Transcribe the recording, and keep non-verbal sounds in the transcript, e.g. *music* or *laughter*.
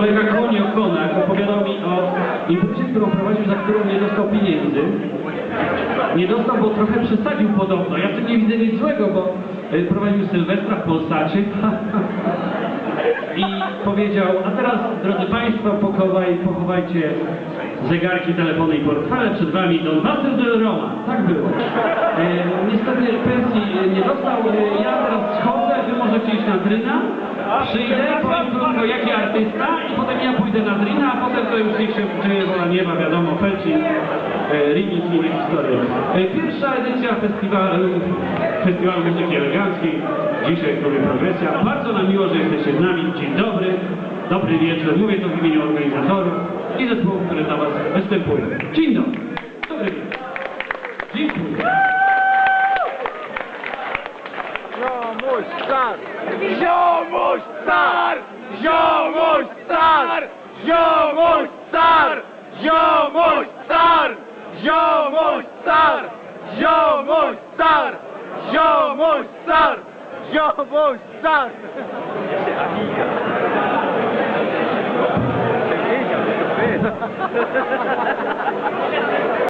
Kolega Konio Konak opowiadał mi o imprezie, którą prowadził, za którą nie dostał pieniędzy. Nie dostał, bo trochę przesadził podobno. Ja w tym nie widzę nic złego, bo y, prowadził Sylwestra w Polsacie. *laughs* I powiedział, a teraz, drodzy Państwo, pochowaj, pochowajcie zegarki, telefony i portfele. Przed Wami Don Walter del Roma. Tak było. E, niestety pensji e, nie dostał. E, ja Iść na dryna. Przyjdę, powiem krótko, jaki artysta i potem ja pójdę na dryna, a potem to już niech się dzieje wola nieba, wiadomo, Felci, e, remix i historie. E, pierwsza edycja festiwalu, festiwalu muzyki eleganckiej, dzisiaj w klubie Progresja. Bardzo nam miło, że jesteście z nami. Dzień dobry, dobry wieczór. Mówię to w imieniu organizatorów i zespołów, które dla Was występują. Dzień dobry. Dobry Já mostrar! Já mostrar! Já mostrar! Já mostrar! Já mostrar! Já mostrar! Já mostrar! Já mostrar! Já mostrar! Já mostrar!